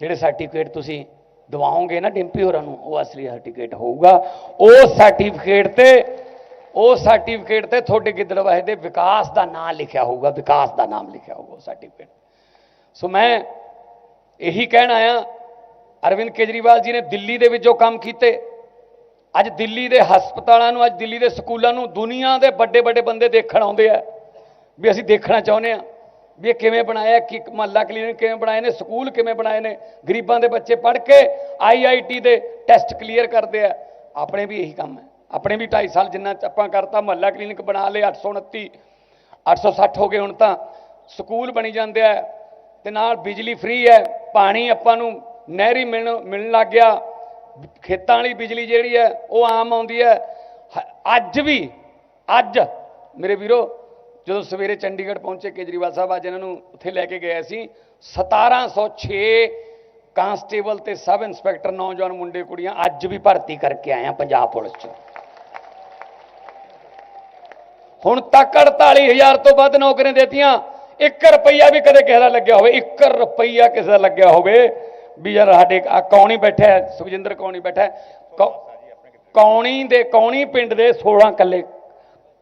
ਜਿਹੜੇ ਸਰਟੀਫਿਕੇਟ ਤੁਸੀਂ ਦਵਾਓਗੇ ਨਾ ਡਿੰਪੀ ਹੋਰਾਂ ਨੂੰ, ਉਹ ਅਸਲੀ ਸਰਟੀਫਿਕੇਟ ਹੋਊਗਾ। ਉਹ ਸਰਟੀਫਿਕੇਟ ਤੇ, ਉਹ ਸਰਟੀਫਿਕੇਟ ਤੇ ਤੁਹਾਡੇ ਗਿੱਦੜਵਾਹੇ ਦੇ ਵਿਕਾਸ ਦਾ ਨਾਮ ਲਿਖਿਆ ਹੋਊਗਾ, ਵਿਕਾਸ ਦਾ ਨਾਮ ਲਿਖਿਆ ਹੋਊਗਾ ਉਹ ਸਰਟੀਫਿਕੇਟ ਸੋ ਮੈਂ ਇਹੀ ਕਹਿਣ ਆਇਆ, ਅਰਵਿੰਦ ਕੇਜਰੀਵਾਲ ਜੀ ਨੇ ਦਿੱਲੀ ਦੇ ਵਿੱਚ ਜੋ ਕੰਮ ਕੀਤੇ ਅੱਜ ਦਿੱਲੀ ਦੇ ਹਸਪਤਾਲਾਂ ਨੂੰ, ਅੱਜ ਦਿੱਲੀ ਦੇ ਸਕੂਲਾਂ ਨੂੰ ਦੁਨੀਆ ਦੇ ਵੱਡੇ ਵੱਡੇ ਬੰਦੇ ਦੇਖਣ ਆਉਂਦੇ ਆ ਵੀ ਅਸੀਂ ਦੇਖਣਾ ਚਾਹੁੰਦੇ ਆ ਵੀ ਇਹ ਕਿਵੇਂ ਬਣਾਇਆ, ਕਿ ਮਹੱਲਾ ਕਲੀਨਿਕ ਕਿਵੇਂ ਬਣਾਏ ਨੇ, ਸਕੂਲ ਕਿਵੇਂ ਬਣਾਏ ਨੇ। ਗਰੀਬਾਂ ਦੇ ਬੱਚੇ ਪੜ੍ਹ ਕੇ ਆਈਆਈਟੀ ਦੇ ਟੈਸਟ ਕਲੀਅਰ ਕਰਦੇ ਆ। ਆਪਣੇ ਵੀ ਇਹੀ ਕੰਮ ਹੈ। ਆਪਣੇ ਵੀ 2.5 ਸਾਲ ਜਿੰਨਾ ਆਪਾਂ ਕਰਤਾ, ਮਹੱਲਾ ਕਲੀਨਿਕ ਬਣਾ ਲਏ 829 860 ਹੋ ਗਏ ਹੁਣ ਤਾਂ। ਸਕੂਲ ਬਣੀ ਜਾਂਦੇ ਆ ਤੇ ਨਾਲ ਬਿਜਲੀ ਫ੍ਰੀ ਹੈ, ਪਾਣੀ ਆਪਾਂ ਨੂੰ ਨਹਿਰੀ ਮਿਲਣ ਮਿਲਣ ਲੱਗ ਗਿਆ। ਖੇਤਾਂ ਵਾਲੀ ਬਿਜਲੀ ਜਿਹੜੀ ਹੈ, ਉਹ ਆਮ ਆਉਂਦੀ ਹੈ। ਅੱਜ ਵੀ, ਅੱਜ, ਮੇਰੇ ਵੀਰੋ, ਜਦੋਂ ਸਵੇਰੇ ਚੰਡੀਗੜ੍ਹ ਪਹੁੰਚੇ ਕੇਜਰੀਵਾਲ ਸਾਹਿਬ, ਅੱਜ ਇਹਨਾਂ ਨੂੰ ਉੱਥੇ ਲੈ ਕੇ ਗਏ ਸੀ 1706 ਕਾਂਸਟੇਬਲ ਤੇ ਸਬ ਇੰਸਪੈਕਟਰ ਨੌਜਵਾਨ ਮੁੰਡੇ ਕੁੜੀਆਂ ਅੱਜ ਵੀ ਭਰਤੀ ਕਰਕੇ ਆਏ ਆ ਪੰਜਾਬ ਪੁਲਿਸ 'ਚ। ਹੁਣ ਤੱਕ 48000 ਤੋਂ ਵੱਧ ਨੌਕਰੀਆਂ ਦੇਤੀਆਂ। 1 ਰੁਪਈਆ ਵੀ ਕਦੇ ਕਿਸੇ ਦਾ ਲੱਗਿਆ ਹੋਵੇ 1 ਰੁਪਈਆ ਕਿਸੇ ਦਾ ਲੱਗਿਆ ਹੋਵੇ। ਵੀ ਯਾਰ ਸਾਡੇ ਆ ਕੌਣੀ ਬੈਠਾ ਸੁਖਜਿੰਦਰ ਕੌਣੀ ਬੈਠਾ ਕੌ- ਕੌਣੀ ਦੇ, ਕੌਣੀ ਪਿੰਡ ਦੇ 16 ਕੱਲੇ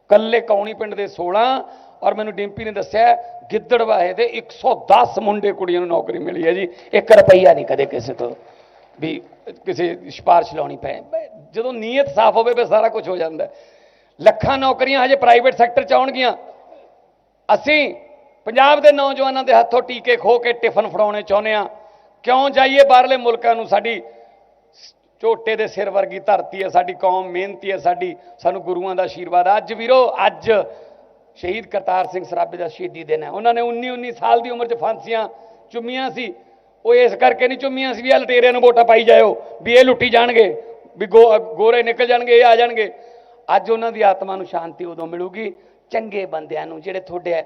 ਕੱਲੇ ਕੌਣੀ ਪਿੰਡ ਦੇ 16 ਔਰ ਮੈਨੂੰ ਡਿੰਪੀ ਨੇ ਦੱਸਿਆ, ਗਿੱਦੜਵਾਹੇ ਦੇ 110 ਮੁੰਡੇ ਕੁੜੀਆਂ ਨੂੰ ਨੌਕਰੀ ਮਿਲੀ ਹੈ ਜੀ। 1 ਰੁਪਈਆ ਨਹੀਂ ਕਦੇ ਕਿਸੇ ਤੋਂ ਵੀ ਕਿਸੇ ਦੀ ਸਿਫਾਰਿਸ਼ ਲਾਉਣੀ ਪਏ। ਜਦੋਂ ਨੀਅਤ ਸਾਫ਼ ਹੋਵੇ, ਫਿਰ ਸਾਰਾ ਕੁਝ ਹੋ ਜਾਂਦਾ ਲੱਖਾਂ ਨੌਕਰੀਆਂ ਹਜੇ ਪ੍ਰਾਈਵੇਟ ਸੈਕਟਰ ਚ ਆਉਣਗੀਆਂ। ਅਸੀਂ ਪੰਜਾਬ ਦੇ ਨੌਜਵਾਨਾਂ ਦੇ ਹੱਥੋਂ ਟੀਕੇ ਖੋ ਕੇ ਟਿਫਨ ਫੜਾਉਣੇ ਚਾਹੁੰਦੇ ਆ ਕਿਉਂ ਜਾਈਏ ਬਾਹਰਲੇ ਮੁਲਕਾਂ ਨੂੰ? ਸਾਡੀ ਝੋਟੇ ਦੇ ਸਿਰ ਵਰਗੀ ਧਰਤੀ ਹੈ, ਸਾਡੀ ਕੌਮ ਮਿਹਨਤੀ ਹੈ, ਸਾਡੀ, ਸਾਨੂੰ ਗੁਰੂਆਂ ਦਾ ਆਸ਼ੀਰਵਾਦ ਅੱਜ ਵੀਰੋ, ਅੱਜ ਸ਼ਹੀਦ ਕਰਤਾਰ ਸਿੰਘ ਸਰਾਭੇ ਦਾ ਸ਼ਹੀਦੀ ਦਿਨ ਹੈ। ਉਹਨਾਂ ਨੇ 19 19 ਸਾਲ ਦੀ ਉਮਰ 'ਚ ਫਾਂਸੀਆਂ ਚੁੰਮੀਆਂ ਸੀ। ਉਹ ਇਸ ਕਰਕੇ ਨਹੀਂ ਚੁੰਮੀਆਂ ਸੀ ਵੀ ਇਹ ਨੂੰ ਵੋਟਾਂ ਪਾਈ ਜਾਇਓ, ਵੀ ਇਹ ਲੁੱਟੀ ਜਾਣਗੇ, ਵੀ ਗੋ- ਗੋਰੇ ਨਿਕਲ ਜਾਣਗੇ, ਇਹ ਆ ਜਾਣਗੇ। ਅੱਜ ਉਹਨਾਂ ਦੀ ਆਤਮਾ ਨੂੰ ਸ਼ਾਂਤੀ ਉਦੋਂ ਮਿਲੂਗੀ ਚੰਗੇ ਬੰਦਿਆਂ ਨੂੰ, ਜਿਹੜੇ ਤੁਹਾਡੇ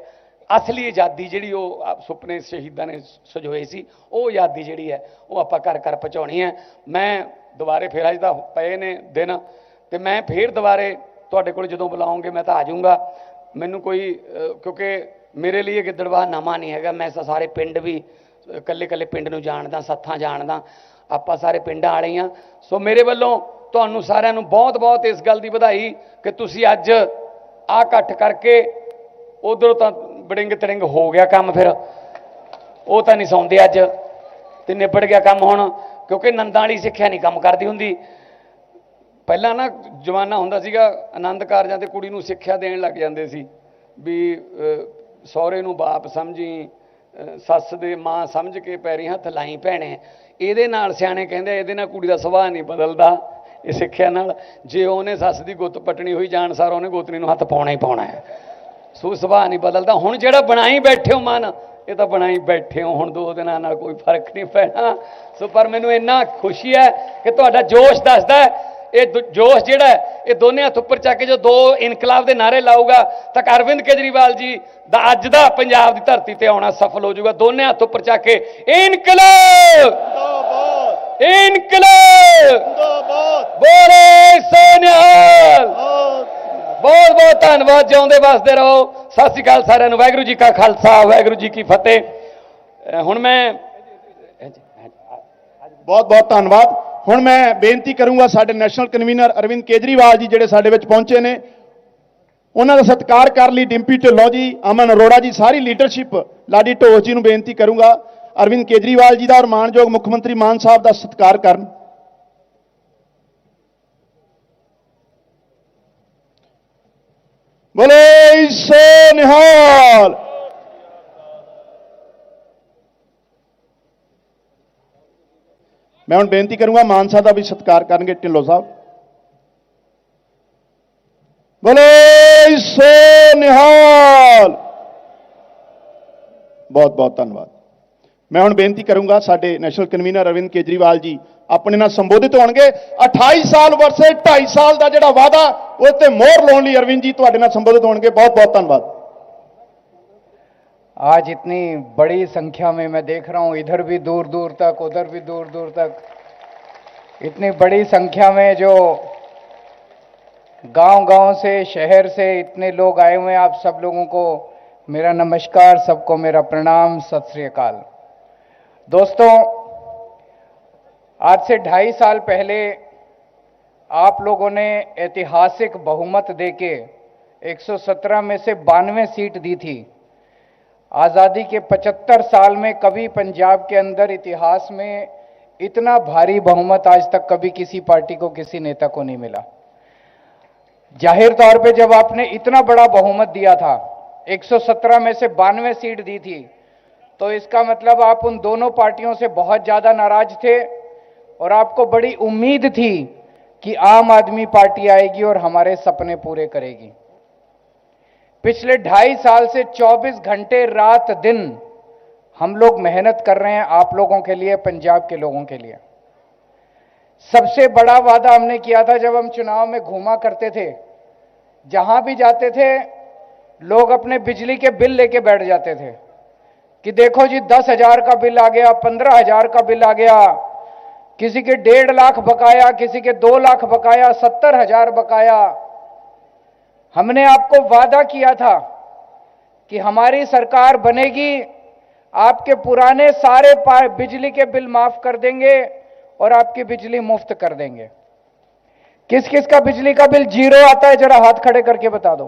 ਅਸਲੀ ਆਜ਼ਾਦੀ ਜਿਹੜੀ ਉਹ ਆਪ ਸੁਪਨੇ ਸ਼ਹੀਦਾਂ ਨੇ ਸਜੋਏ ਸੀ, ਉਹ ਆਜ਼ਾਦੀ ਜਿਹੜੀ ਹੈ, ਉਹ ਆਪਾਂ ਘਰ ਘਰ ਪਹੁੰਚਾਉਣੀ ਹੈ। ਮੈਂ ਦੁਬਾਰੇ ਫੇਰ ਅੱਜ ਤਾਂ ਪਏ ਨੇ ਦਿਨ ਤੇ ਮੈਂ ਫੇਰ ਦੁਬਾਰੇ ਤੁਹਾਡੇ ਕੋਲ ਜਦੋਂ ਬੁਲਾਉਂਗੇ ਮੈਂ ਤਾਂ ਆ ਜਾਊਂਗਾ। ਮੈਨੂੰ ਕੋਈ ਕਿਉਂਕਿ ਮੇਰੇ ਲਈ ਇਹ ਗਿੱਦੜਵਾਹ ਨਵਾਂ ਨਹੀਂ ਹੈਗਾ। ਮੈਂ ਸਾਰੇ ਪਿੰਡ ਵੀ ਇਕੱਲੇ ਇਕੱਲੇ ਪਿੰਡ ਨੂੰ ਜਾਣਦਾ, ਸੱਥਾਂ ਜਾਣਦਾ। ਆਪਾਂ ਸਾਰੇ ਪਿੰਡਾਂ ਵਾਲੇ ਹੀ ਹਾਂ। ਸੋ ਮੇਰੇ ਵੱਲੋਂ ਤੁਹਾਨੂੰ ਸਾਰਿਆਂ ਨੂੰ ਬਹੁਤ ਬਹੁਤ ਇਸ ਗੱਲ ਦੀ ਵਧਾਈ ਕਿ ਤੁਸੀਂ ਅੱਜ ਆ ਇਕੱਠ ਕਰਕੇ ਉਧਰੋਂ ਤਾਂ ਬੜਿੰਗ ਤੜਿੰਗ ਹੋ ਗਿਆ ਕੰਮ ਫਿਰ। ਉਹ ਤਾਂ ਨਹੀਂ ਸੌਂਦੇ ਅੱਜ। ਤੇ ਨਿਬੜ ਗਿਆ ਕੰਮ ਹੁਣ, ਕਿਉਂਕਿ ਨੰਦਾਂ ਵਾਲੀ ਸਿੱਖਿਆ ਨਹੀਂ ਕੰਮ ਕਰਦੀ ਹੁੰਦੀ। ਪਹਿਲਾਂ ਨਾ ਜਵਾਨਾ ਹੁੰਦਾ ਸੀਗਾ, ਆਨੰਦ ਕਾਰਜਾਂ ਤੇ ਕੁੜੀ ਨੂੰ ਸਿੱਖਿਆ ਦੇਣ ਲੱਗ ਜਾਂਦੇ ਸੀ। ਵੀ ਸਹੁਰੇ ਨੂੰ ਬਾਪ ਸਮਝੀ ਸੱਸ ਦੇ ਮਾਂ ਸਮਝ ਕੇ ਪੈਰੀ ਹੱਥ ਲਾਈ ਭੈਣੇ। ਇਹਦੇ ਨਾਲ ਸਿਆਣੇ ਕਹਿੰਦੇ, ਇਹਦੇ ਨਾਲ ਕੁੜੀ ਦਾ ਸੁਭਾਅ ਨਹੀਂ ਬਦਲਦਾ ਇਹ ਸਿੱਖਿਆ ਨਾਲ। ਜੇ ਉਹਨੇ ਸੱਸ ਦੀ ਗੁੱਤ ਪਟਣੀ ਹੋਈ ਜਾਣ ਸਾਰ ਉਹਨੇ ਗੋਤਨੀ ਨੂੰ ਹੱਥ ਪਾਉਣਾ ਹੀ ਪਾਉਣਾ ਹੈ। ਸੋ ਸੁਭਾਅ ਨਹੀਂ ਬਦਲਦਾ। ਹੁਣ ਜਿਹੜਾ ਬਣਾਈ ਬੈਠੇ ਹੋ ਮਨ ਇਹ ਤਾਂ ਬਣਾਈ ਬੈਠੇ ਹੋ। ਹੁਣ ਦੋ ਦਿਨਾਂ ਨਾਲ ਕੋਈ ਫ਼ਰਕ ਨਹੀਂ ਪੈਣਾ। ਸੋ ਪਰ ਮੈਨੂੰ ਇੰਨਾ ਖੁਸ਼ੀ ਹੈ ਕਿ ਤੁਹਾਡਾ ਜੋਸ਼ ਦੱਸਦਾ ਹੈ। ਇਹ ਜੋਸ਼ ਜਿਹੜਾ ਹੈ ਇਹ ਦੋਨੇ ਹੱਥ ਉੱਪਰ ਚੱਕ ਕੇ ਜੋ ਦੋ ਇਨਕਲਾਬ ਦੇ ਨਾਰੇ ਲਾਊਗਾ ਤਾਂ ਅਰਵਿੰਦ ਕੇਜਰੀਵਾਲ ਜੀ ਦਾ ਅੱਜ ਦਾ ਪੰਜਾਬ ਦੀ ਧਰਤੀ ਤੇ ਆਉਣਾ ਸਫਲ ਹੋ ਜਾਊਗਾ। ਦੋਨੇ ਹੱਥ ਉੱਪਰ ਚੱਕ ਕੇ ਇਨਕਲਾਬ! ਜਿੰਦਾਬਾਦ। ਇਨਕਲਾਬ! ਜਿੰਦਾਬਾਦ ਬੋਲੇ ਸੋਨਿਹਾਲ ਬਹੁਤ ਬਹੁਤ ਧੰਨਵਾਦ, ਜਿਉਂਦੇ ਵਸਦੇ ਰਹੋ। ਸਤਿ ਸ੍ਰੀ ਅਕਾਲ ਸਾਰਿਆਂ ਨੂੰ। ਵਾਹਿਗੁਰੂ ਜੀ ਕਾ ਖਾਲਸਾ, ਵਾਹਿਗੁਰੂ ਜੀ ਕੀ ਫਤਿਹ। ਹੁਣ ਮੈਂ ਬਹੁਤ ਬਹੁਤ ਧੰਨਵਾਦ। ਹੁਣ ਮੈਂ ਬੇਨਤੀ ਕਰੂੰਗਾ ਸਾਡੇ ਨੈਸ਼ਨਲ ਕਨਵੀਨਰ ਅਰਵਿੰਦ ਕੇਜਰੀਵਾਲ ਜੀ ਜਿਹੜੇ ਸਾਡੇ ਵਿੱਚ ਪਹੁੰਚੇ ਨੇ। ਉਹਨਾਂ ਦਾ ਸਤਿਕਾਰ ਕਰਨ ਲਈ ਡਿੰਪੀ ਢਿੱਲੋਂ ਜੀ, ਅਮਨ ਅਰੋੜਾ ਜੀ, ਸਾਰੀ ਲੀਡਰਸ਼ਿਪ ਲਾਡੀ ਢੋਸ ਜੀ ਨੂੰ ਬੇਨਤੀ ਕਰੂੰਗਾ। ਅਰਵਿੰਦ ਕੇਜਰੀਵਾਲ ਜੀ ਦਾ ਔਰ ਮਾਨਯੋਗ ਮੁੱਖ ਮੰਤਰੀ ਮਾਨ ਸਾਹਿਬ ਦਾ ਸਤਿਕਾਰ ਕਰਨ। ਬੋਲੇ ਸੋ ਨਿਹਾਲ ਮੈਂ ਹੁਣ ਬੇਨਤੀ ਕਰੂੰਗਾ ਮਾਨਸਾ ਦਾ ਵੀ ਸਤਿਕਾਰ ਕਰਨਗੇ ਢਿੱਲੋਂ ਸਾਹਿਬ ਬੋਲੇ ਸੋ ਨਿਹਾਲ ਬਹੁਤ ਬਹੁਤ ਧੰਨਵਾਦ ਮੈਂ ਹੁਣ ਬੇਨਤੀ ਕਰੂੰਗਾ ਸਾਡੇ ਨੈਸ਼ਨਲ ਕਨਵੀਨਰ ਅਰਵਿੰਦ ਕੇਜਰੀਵਾਲ ਜੀ ਆਪਣੇ ਨਾਲ ਸੰਬੋਧਿਤ ਹੋਣਗੇ 28 ਸਾਲ ਵਰਸੇ 2.5 ਸਾਲ ਦਾ ਜਿਹੜਾ ਵਾਅਦਾ ਉਹ ਤੇ ਮੋਹਰ ਲਾਉਣ ਲਈ ਅਰਵਿੰਦ ਜੀ ਤੁਹਾਡੇ ਨਾਲ ਸੰਬੋਧਿਤ ਹੋਣਗੇ ਬਹੁਤ ਬਹੁਤ ਧੰਨਵਾਦ आज इतनी बड़ी संख्या में मैं देख रहा हूं इधर भी दूर दूर तक उधर भी दूर दूर तक इतनी बड़ी संख्या में जो गांव गांव से शहर से इतने लोग आए हुए हैं आप सब लोगों को मेरा नमस्कार सबको मेरा प्रणाम सत श्री अकाल दोस्तों आज से ढाई साल पहले आप लोगों ने ऐतिहासिक बहुमत देके 117 में से बानवे सीट दी थी। आज़ादी के 75 साल में कभी पंजाब के अंदर इतिहास में इतना भारी बहुमत आज तक कभी किसी पार्टी को, किसी नेता को नहीं मिला। ज़ाहिर तौर पे जब आपने इतना बड़ा बहुमत दिया था 117 में से बानवे सीट दी थी तो इसका मतलब आप उन दोनों पार्टियों से बहुत ज़्यादा नाराज़ थे और आपको बड़ी उम्मीद थी कि आम आदमी पार्टी आएगी और हमारे सपने पूरे करेगी। पिछले ढाई साल से 24 घंटे रात दिन हम लोग मेहनत कर रहे हैं आप लोगों के लिए, पंजाब के लोगों के लिए। सबसे बड़ा वादा हमने किया था जब हम चुनाव में घूमा करते थे। जहाँ भी जाते थे, लोग अपने बिजली के बिल लेके बैठ जाते थे कि देखो जी, दस हज़ार का बिल आ गया, पंद्रह हज़ार का बिल आ गया किसी के डेढ़ लाख बकाया, किसी के दो लाख बकाया, सत्तर हज़ार बकाया। हमने आपको वादा किया था कि हमारी सरकार बनेगी, आपके पुराने सारे बिजली के बिल माफ़ कर देंगे और आपकी बिजली मुफ़्त कर देंगे। किस किस का बिजली का बिल? ज़ीरो आता है, जरा हाथ खड़े करके बता दो।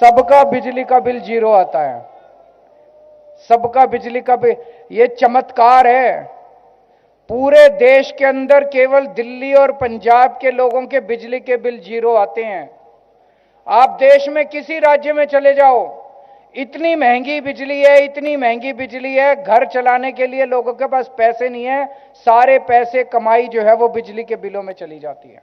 सबका बिजली का बिल ज़ीरो आता है। सबका बिजली का बिल ये चमत्कार है। पूरे देश के अंदर केवल दिल्ली और पंजाब के लोगों के बिजली के बिल ज़ीरो आते हैं। आप देश में किसी राज्य में चले जाओ, इतनी महँगी बिजली है, इतनी महँगी बिजली है, घर चलाने के लिए लोगों के पास पैसे नहीं है, सारे पैसे कमाई जो है वो बिजली के बिलों में चली जाती है।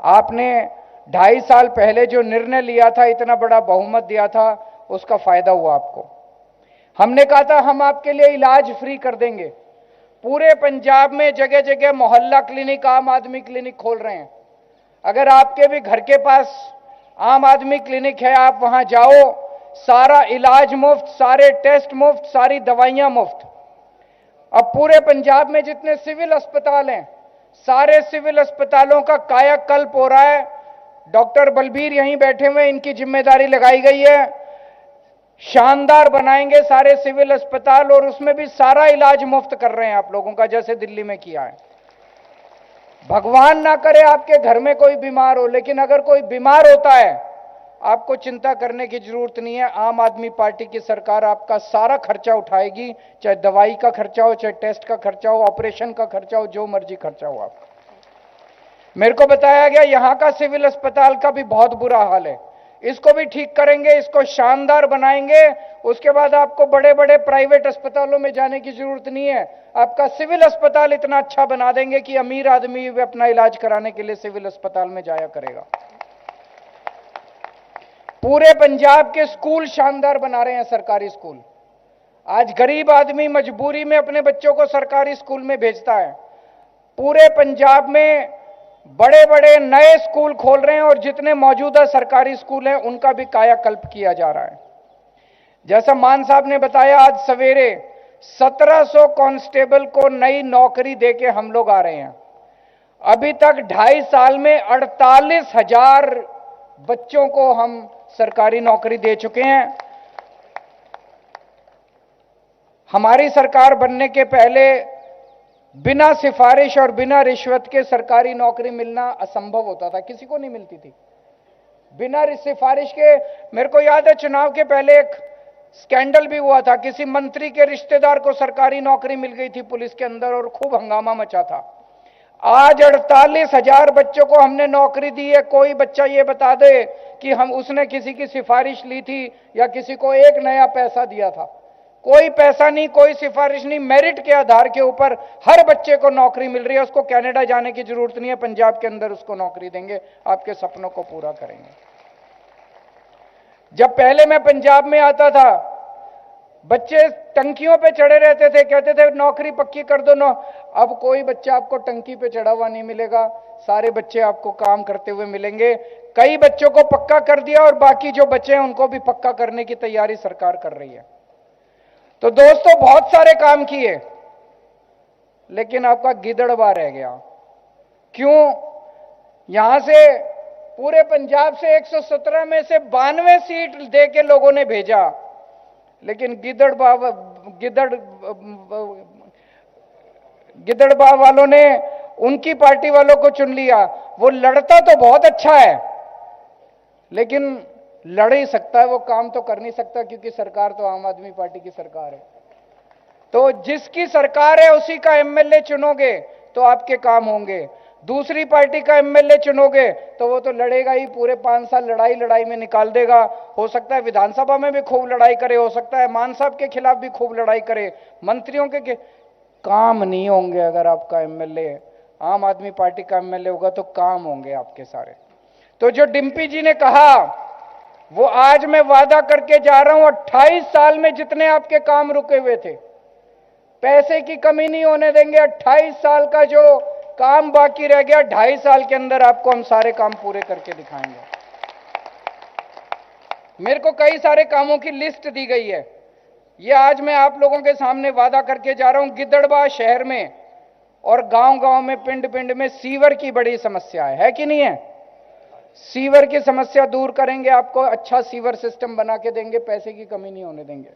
आपने ढाई साल पहले जो निर्णय लिया था, इतना बड़ा बहुमत दिया था, उसका फ़ायदा हुआ आपको। हमने कहा था, हम आपके लिए इलाज फ्री कर देंगे. पूरे पंजाब में जगह जगह मोहल्ला क्लिनिक, आम आदमी क्लिनिक खोल रहे हैं। अगर आपके भी घर के पास आम आदमी क्लिनिक है, आप वहाँ जाओ। सारा इलाज मुफ़्त, सारे टेस्ट मुफ़्त, सारी दवाइयाँ मुफ़्त। अब पूरे पंजाब में जितने सिविल अस्पताल हैं, सारे सिविल अस्पतालों का कायाकल्प हो रहा है। डॉक्टर बलबीर यहीं बैठे हुए इनकी ज़िम्मेदारी लगाई गई है। शानदार बनाएँगे सारे सिविल अस्पताल और उसमें भी सारा इलाज मुफ़्त कर रहे हैं आप लोगों का, जैसे दिल्ली में किया है। भगवान ना करे आपके घर में कोई बीमार हो, लेकिन अगर कोई बीमार होता है, आपको चिंता करने की ज़रूरत नहीं है। आम आदमी पार्टी की सरकार आपका सारा खर्चा उठाएगी, चाहे दवाई का खर्चा हो, चाहे टेस्ट का खर्चा हो, ऑपरेशन का खर्चा हो, जो मर्ज़ी खर्चा हो आपका मेरे को बताया गया, यहाँ का सिविल अस्पताल का भी बहुत बुरा हाल है। इसको भी ठीक करेंगे, इसको शानदार बनाएँगे। उसके बाद आपको बड़े बड़े प्राइवेट अस्पतालों में जाने की ज़रूरत नहीं है। आपका सिविल अस्पताल इतना अच्छा बना देंगे कि अमीर आदमी भी अपना इलाज कराने के लिए सिविल अस्पताल में जाया करेगा। पूरे पंजाब के स्कूल शानदार बना रहे हैं सरकारी स्कूल। आज गरीब आदमी मजबूरी में अपने बच्चों को सरकारी स्कूल में भेजता है। पूरे पंजाब में बड़े बड़े नए स्कूल खोल रहे हैं और जितने मौजूदा सरकारी स्कूल हैं, उनका भी कायाकल्प किया जा रहा है। जैसा मान साहब ने बताया, आज सवेरे 1700 कांस्टेबल को नई नौकरी देके हम लोग आ रहे हैं। अभी तक ढाई साल में अड़तालीस हज़ार बच्चों को हम सरकारी नौकरी दे चुके हैं। हमारी सरकार बनने के पहले बिना सिफारिश और बिना रिश्वत के सरकारी नौकरी मिलना असंभव होता था, किसी को नहीं मिलती थी। बिना सिफारिश के, मेरे को याद है चुनाव के पहले एक स्कैंडल भी हुआ था, किसी मंत्री के रिश्तेदार को सरकारी नौकरी मिल गई थी पुलिस के अंदर और खूब हंगामा मचा था। आज अड़तालीस हज़ार बच्चों को हमने नौकरी दी है, कोई बच्चा ये बता दे कि हम, उसने किसी की सिफारिश ली थी या किसी को एक नया पैसा दिया था। कोई पैसा नहीं, कोई सिफारिश नहीं मेरिट के आधार के ऊपर हर बच्चे को नौकरी मिल रही है, उसको कनाडा जाने की ज़रूरत नहीं है, पंजाब के अंदर उसको नौकरी देंगे, आपके सपनों को पूरा करेंगे। जब पहले मैं पंजाब में आता था, बच्चे टंकियों पे चढ़े रहते थे, कहते थे, नौकरी पक्की कर दो नौ। अब कोई बच्चा आपको टंकी पे चढ़ा हुआ नहीं मिलेगा, सारे बच्चे आपको काम करते हुए मिलेंगे। कई बच्चों को पक्का कर दिया और बाकी जो बच्चे हैं, उनको भी पक्का करने की तैयारी सरकार कर रही है। तो दोस्तों बहुत सारे काम किए, लेकिन आपका गिदड़बा रह गया। क्यों? यहाँ से पूरे पंजाब से 117 में से बानवे सीट दे के लोगों ने भेजा, लेकिन गिदड़बा गिदड़ गिदड़बा वालों ने उनकी पार्टी वालों को चुन लिया। वो लड़ता तो बहुत अच्छा है, लेकिन लड़ ही सकता है वो काम तो कर नहीं सकता क्योंकि सरकार तो आम आदमी पार्टी की सरकार है। तो जिसकी सरकार है उसी का एमएलए चुनोगे तो आपके काम होंगे। दूसरी पार्टी का एमएलए चुनोगे तो वो तो लड़ेगा ही पूरे पाँच साल लड़ाई लड़ाई में निकाल देगा। हो सकता है विधानसभा में भी खूब लड़ाई करे हो सकता है मान साहब के खिलाफ भी खूब लड़ाई करे मंत्रियों के, के काम नहीं होंगे अगर आपका एमएलए आम आदमी पार्टी का एमएलए होगा तो काम होंगे आपके सारे। तो जो डिम्पी जी ने कहा वो आज मैं वादा करके जा रहा हूँ 28 साल में जितने आपके काम रुके हुए थे पैसे की कमी नहीं होने देंगे 28 साल का जो काम बाकी रह गया ढाई साल के अंदर आपको हम सारे काम पूरे करके दिखाएँगे। मेरे को कई सारे कामों की लिस्ट दी गई है। ये आज मैं आप लोगों के सामने वादा करके जा रहा हूँ गिदड़बा शहर में और गाँव गाँव में पिंड पिंड में सीवर की बड़ी समस्या है, है कि नहीं है? सीवर की समस्या दूर करेंगे, आपको अच्छा सीवर सिस्टम बना के देंगे, पैसे की कमी नहीं होने देंगे।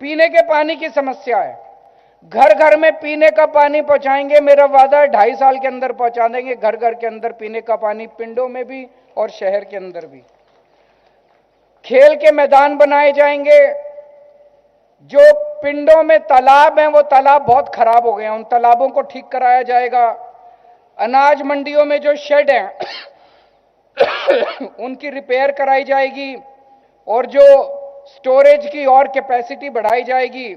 पीने के पानी की समस्या है। घर घर में पीने का पानी पहुंचाएँगे, मेरा वादा है ढाई साल के अंदर पहुँचा देंगे घर घर के अंदर पीने का पानी, पिंडों में भी और शहर के अंदर भी। खेल के मैदान बनाए जाएँगे। जो पिंडों में तालाब हैं, वो तालाब बहुत खराब हो गए हैं, उन तालाबों को ठीक कराया जाएगा। अनाज मंडियों में जो शेड हैं उनकी रिपेयर कराई जाएगी और जो स्टोरेज की और कैपेसिटी बढ़ाई जाएगी।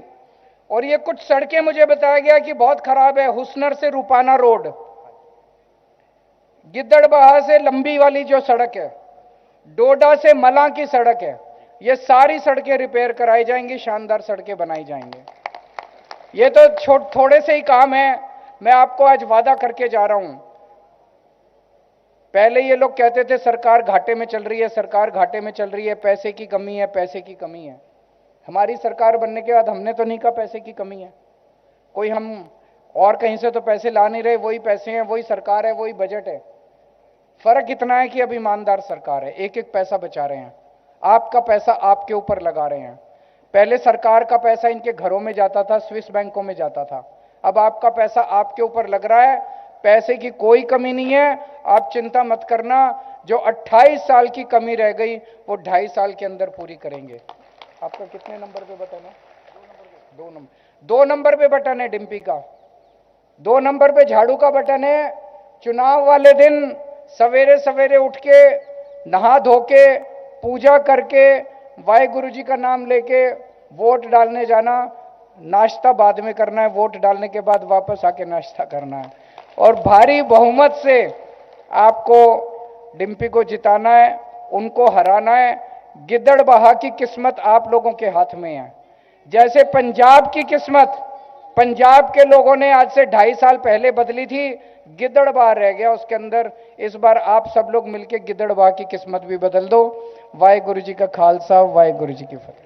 और ये कुछ सड़कें मुझे बताया गया कि बहुत खराब है, हुसनर से रूपाना रोड। गिद्दड़बहा से लंबी वाली जो सड़क है, डोडा से मला की सड़क है, ये सारी सड़कें रिपेयर कराई जाएँगी, शानदार सड़कें बनाई जाएँगी। ये तो थोड़े से ही काम है, मैं आपको आज वादा करके जा रहा हूँ। पहले ये लोग कहते थे, सरकार घाटे में चल रही है, सरकार घाटे में चल रही है, पैसे की कमी है, पैसे की कमी है। हमारी सरकार बनने के बाद हमने तो नहीं कहा पैसे की कमी है। कोई हम और कहीं से तो पैसे ला नहीं रहे, वही पैसे हैं, वही सरकार है, वही बजट है। फ़र्क इतना है कि अब ईमानदार सरकार है एक एक पैसा बचा रहे हैं। आपका पैसा आपके ऊपर लगा रहे हैं। पहले सरकार का पैसा इनके घरों में जाता था, स्विस बैंकों में जाता था। अब आपका पैसा आपके ऊपर लग रहा है पैसे की कोई कमी नहीं है। आप चिंता मत करना, जो 28 साल की कमी रह गई, वो ढाई साल के अंदर पूरी करेंगे। आपका कितने नंबर पे बटन है? दो नंबर। दो नंबर पे बटन है डिम्पी का। दो नंबर पे झाड़ू का बटन है। चुनाव वाले दिन सवेरे सवेरे उठ के, नहा धो के, पूजा करके वाहे गुरु जी का नाम लेके वोट डालने जाना, नाश्ता बाद में करना है, वोट डालने के बाद वापस आके नाश्ता करना है। और भारी बहुमत से आपको डिम्पी को जिताना है, उनको हराना है। गिद्दड़बहा की किस्मत आप लोगों के हाथ में है। जैसे पंजाब की किस्मत, पंजाब के लोगों ने आज से ढाई साल पहले बदली थी गिद्दड़बहा रह गया। उसके अंदर इस बार आप सब लोग मिलके गिद्दड़बहा की किस्मत भी बदल दो। वाहे गुरु जी का खालसा वाहे गुरु जी की फतेह।